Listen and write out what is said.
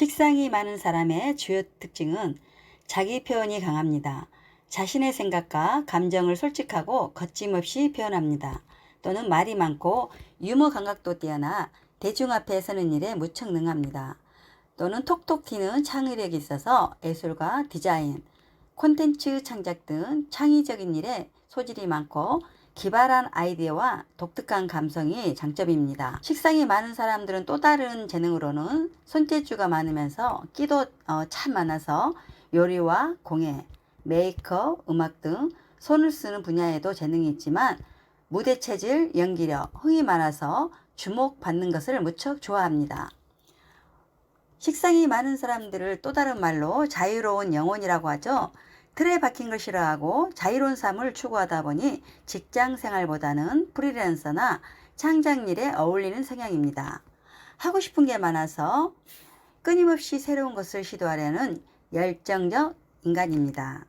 식상이 많은 사람의 주요 특징은 자기 표현이 강합니다. 자신의 생각과 감정을 솔직하고 거침없이 표현합니다. 또는 말이 많고 유머 감각도 뛰어나 대중 앞에 서는 일에 무척 능합니다. 또는 톡톡 튀는 창의력이 있어서 예술과 디자인, 콘텐츠 창작 등 창의적인 일에 소질이 많고 기발한 아이디어와 독특한 감성이 장점입니다. 식상이 많은 사람들은 또 다른 재능으로는 손재주가 많으면서 끼도 어, 참 많아서 요리와 공예, 메이크업, 음악 등 손을 쓰는 분야에도 재능이 있지만 무대 체질, 연기력, 흥이 많아서 주목받는 것을 무척 좋아합니다. 식상이 많은 사람들을 또 다른 말로 자유로운 영혼이라고 하죠. 틀에 박힌 걸 싫어하고 자유로운 삶을 추구하다 보니 직장 생활보다는 프리랜서나 창작일에 어울리는 성향입니다. 하고 싶은 게 많아서 끊임없이 새로운 것을 시도하려는 열정적 인간입니다.